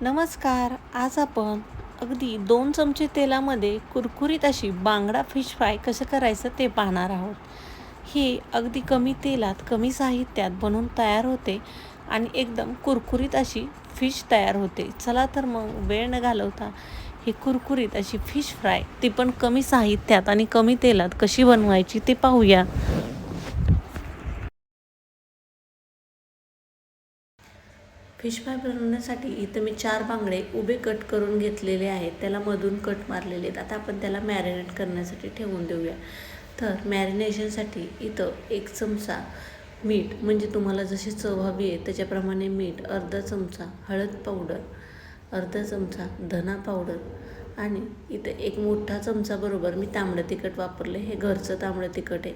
नमस्कार आज आपण अगदी दोन चमचे तेलामध्ये कुरकुरीत अशी बांगडा फिश फ्राय कसं करायचं ते पाहणार आहोत. हे अगदी कमी तेलात कमी साहित्यात बनवून तयार होते आणि एकदम कुरकुरीत अशी फिश तयार होते. चला तर मग वेळ न घालवता ही कुरकुरीत अशी फिश फ्राय ती पण कमी साहित्यात आणि कमी तेलात कशी बनवायची ते पाहूया. फिश फ्राय बनवण्यासाठी इथं मी चार बांगडे उभे कट करून घेतलेले आहेत. त्याला मधून कट मारलेले आहेत. आता आपण त्याला मॅरिनेट करण्यासाठी ठेवून देऊया. तर मॅरिनेशनसाठी इथं एक चमचा मीठ म्हणजे तुम्हाला जशी चव हवी आहे त्याच्याप्रमाणे मीठ अर्धा चमचा हळद पावडर अर्धा चमचा धना पावडर आणि इथं एक मोठा चमचाबरोबर मी तांबडं तिखट वापरले हे घरचं तांबडं तिखट आहे.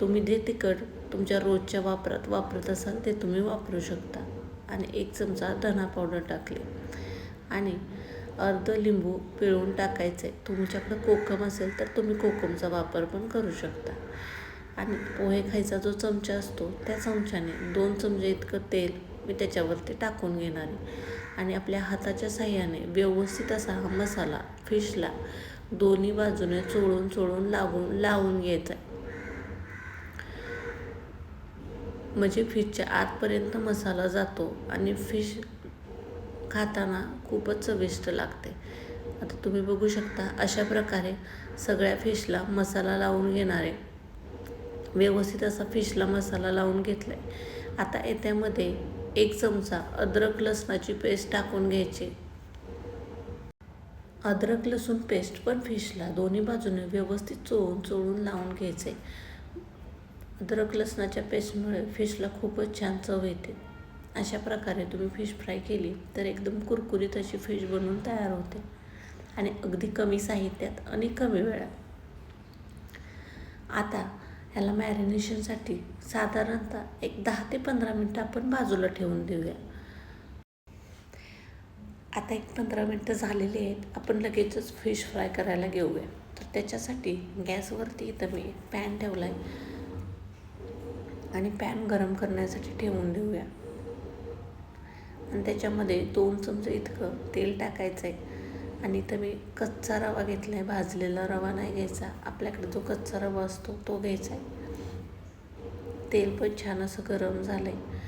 तुम्ही जे तिखट तुमच्या रोजच्या वापरात वापरत असाल ते तुम्ही वापरू शकता. आणि एक चमचा धना पावडर टाकली. आणि अर्ध लिंबू पिळून टाकायचं. आहे तुमच्याकडं कोकम असेल तर तुम्ही कोकमचा वापर पण करू शकता. आणि पोहे खायचा जो चमचा असतो त्या चमच्याने दोन चमचे इतकं तेल मी त्याच्यावरती टाकून घेणार आहे. आणि आपल्या हाताच्या साह्याने व्यवस्थित असा हा मसाला फिशला दोन्ही बाजूने चोळून चोळून लावून लावून घ्यायचा आहे. म्हणजे फिशच्या आतपर्यंत मसाला जातो आणि फिश खाताना खूपच चविष्ट लागते. आता तुम्ही बघू शकता अशा प्रकारे सगळ्या फिशला मसाला लावून घेणारे. व्यवस्थित असा फिशला मसाला लावून घेतला आहे आता येत्यामध्ये एक चमचा अद्रक लसणाची पेस्ट टाकून घ्यायची. अद्रक लसूण पेस्ट पण फिशला दोन्ही बाजूने व्यवस्थित चोळून चोळून लावून घ्यायचे. अद्रक लसणाच्या पेस्टमुळे फिशला खूपच छान चव येते. अशा प्रकारे तुम्ही फिश फ्राय केली तर एकदम कुरकुरीत अशी फिश बनवून तयार होते. आणि अगदी कमी साहित्यात आणि कमी वेळात. आता ह्याला मॅरिनेशनसाठी साधारणतः एक दहा ते पंधरा मिनटं आपण बाजूला ठेवून देऊया. आता एक पंधरा मिनटं झालेली आहेत. आपण लगेचच फिश फ्राय करायला घेऊया. तर त्याच्यासाठी गॅसवरती इथं मी पॅन ठेवला आहे आणि पॅन गरम करण्यासाठी ठेवून देऊया. आणि त्याच्यामध्ये दोन चमचे इतकं तेल टाकायचं आहे आणि इथं मी कच्चा रवा घेतला आहे भाजलेला रवा नाही घ्यायचा. आपल्याकडे जो कच्चा रवा असतो तो घ्यायचा आहे तेल पण छान असं गरम झालं आहे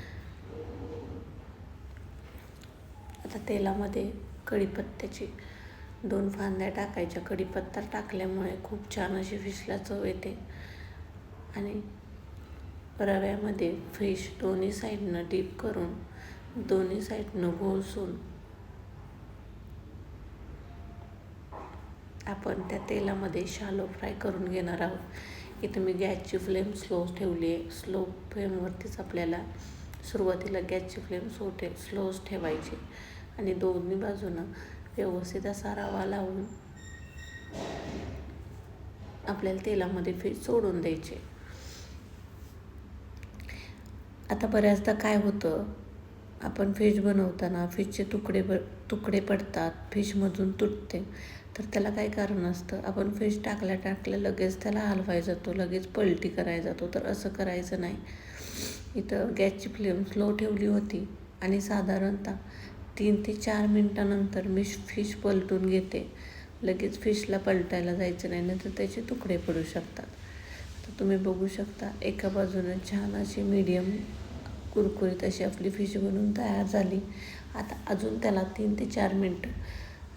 आता तेलामध्ये कढीपत्त्याची दोन फांद्या टाकायच्या. कढीपत्ता टाकल्यामुळे खूप छान अशी फिशला चव येते. आणि रव्यामध्ये फिश दोन्ही साईडनं डीप करून दोन्ही साईडनं घोळसून आपण त्या तेलामध्ये शालो फ्राय करून घेणार आहोत. इथं मी गॅसची फ्लेम स्लो ठेवली आहे. स्लो फ्लेमवरतीच आपल्याला सुरुवातीला गॅसची फ्लेम सो ठे स्लोच ठेवायची आणि दोन्ही बाजूनं व्यवस्थित असा रवा लावून आपल्याला तेलामध्ये फिश सोडून द्यायचे आता बऱ्याचदा काय होतं? आपण फिश बनवताना फिशचे तुकडे ब तुकडे पडतात फिशमधून तुटते. तर त्याला काय कारण असतं? आपण फिश टाकल्या टाकल्या लगेच त्याला हलवाय जातो लगेच पलटी करायला जातो. तर असं करायचं नाही. इथं गॅसची फ्लेम स्लो ठेवली होती आणि साधारणतः तीन ते चार मिनटानंतर मी फिश पलटून घेते. लगेच फिशला पलटायला जायचं नाही नंतर त्याचे तुकडे पडू शकतात. तुम्ही बघू शकता एका बाजूनं छान अशी मीडियम कुरकुरीत अशी आपली फिश बनवून तयार झाली. आता अजून त्याला तीन ते चार मिनटं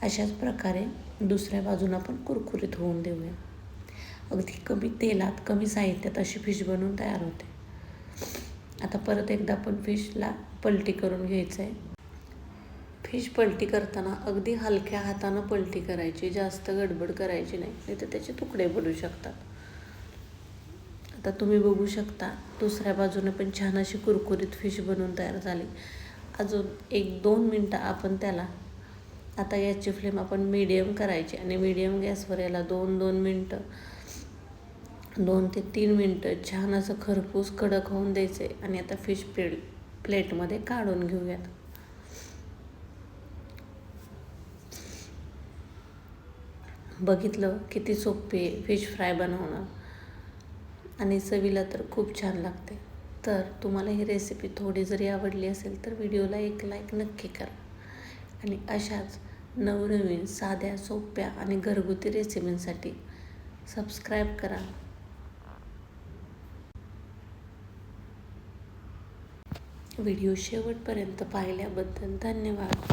अशाच प्रकारे दुसऱ्या बाजूनं आपण कुरकुरीत होऊन देऊया. अगदी कमी तेलात कमी साहित्यात अशी फिश बनवून तयार होते. आता परत एकदा आपण फिशला पलटी करून घ्यायचं आहे फिश पलटी करताना अगदी हलक्या हातानं पलटी करायची जास्त गडबड करायची नाही नाही तर त्याचे तुकडे पडू शकतात. आता तुम्ही बघू शकता दुसऱ्या बाजूने पण छान अशी कुरकुरीत फिश बनवून तयार झाली. अजून एक दोन मिनटं आपण त्याला आता याची फ्लेम आपण मीडियम करायची आणि मीडियम गॅसवर याला दोन दोन मिनटं दोन ते तीन मिनटं छान असं खरपूस कडक होऊन द्यायचं आहे आणि आता फिश प्लेट प्लेटमध्ये काढून घेऊयात. बघितलं किती सोपे फिश फ्राय बनवणं. आणि चवीला तर खूप छान लागते. तर तुम्हाला ही रेसिपी थोडी जरी आवडली असेल तर व्हिडिओला एक लाईक नक्की करा. आणि अशाच नवनवीन साध्या सोप्या आणि घरगुती रेसिपींसाठी सबस्क्राईब करा. व्हिडिओ शेवटपर्यंत पाहिल्याबद्दल धन्यवाद.